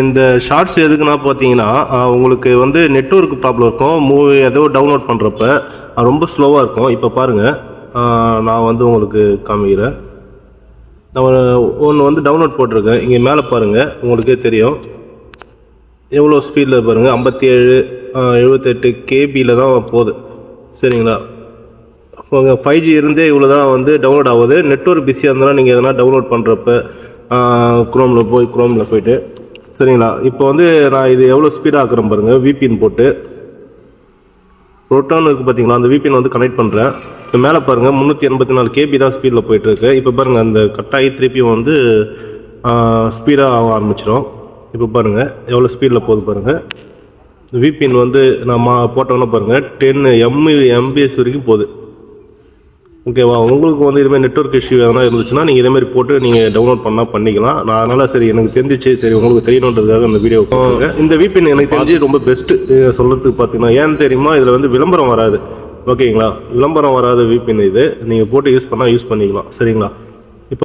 இந்த ஷார்ட்ஸ் எதுக்குன்னா பார்த்தீங்கன்னா உங்களுக்கு வந்து நெட்ஒர்க் ப்ராப்ளம் இருக்கும். மூவி ஏதோ டவுன்லோட் பண்ணுறப்ப ரொம்ப ஸ்லோவாக இருக்கும். இப்போ பாருங்கள் நான் வந்து உங்களுக்கு காமிக்கிறேன். நான் ஒன்று வந்து டவுன்லோட் போட்டிருக்கேன். இங்கே மேலே பாருங்கள் உங்களுக்கே தெரியும். எவ்வளோ ஸ்பீடில் பாருங்கள் ஐம்பத்தி ஏழு எழுபத்தெட்டு கேபியில் தான் போகுது. சரிங்களா? இப்போ ஃபைவ் ஜி இருந்தே இவ்வளோ தான் வந்து டவுன்லோட் ஆகுது. நெட்ஒர்க் பிஸியாக இருந்தாலும் நீங்கள் எதனா டவுன்லோட் பண்ணுறப்ப குரோமில் போய் குரோமில் போயிட்டு சரிங்களா? இப்போ வந்து நான் இது எவ்வளோ ஸ்பீடாக ஆக்குறேன் பாருங்கள் விபின் போட்டு. ப்ரோட்டான் இருக்குது பார்த்தீங்களா அந்த விபின் வந்து கனெக்ட் பண்ணுறேன் இப்போ மேலே பாருங்கள் முந்நூற்றி எண்பத்தி நாலு கேபி தான் ஸ்பீடில் போயிட்டுருக்கு. இப்போ பாருங்கள் அந்த கட்டாயி திருப்பியும் வந்து ஸ்பீடாக ஆக ஆரம்பிச்சிடும் இப்போ பாருங்கள் எவ்வளோ ஸ்பீடில் போகுது பாருங்கள் விபின் வந்து நான் மா போட்டோன்னே பாருங்கள் டென் எம் எம்பிஎஸ் வரைக்கும் போகுது. ஓகேவா உங்களுக்கு வந்து இதுமாதிரி நெட்வொர்க் இஷ்யூ எதனா இருந்துச்சுன்னா நீங்கள் இதேமாதிரி போட்டு நீங்கள் டவுன்லோட் பண்ணால் பண்ணிக்கலாம். நான் அதனால் சரி எனக்கு தெரிஞ்சிச்சு. சரி உங்களுக்கு தெரியணுன்றதுக்காக இந்த வீடியோ இந்த விபிஎன் எனக்கு தெரிஞ்சு ரொம்ப பெஸ்ட்டு சொல்கிறதுக்கு பார்த்தீங்கன்னா ஏன்னு தெரியுமா இதில் வந்து விளம்பரம் வராது. ஓகேங்களா விளம்பரம் வராத விபிஎன் இது. நீங்கள் போட்டு யூஸ் பண்ணால் யூஸ் பண்ணிக்கலாம். சரிங்களா?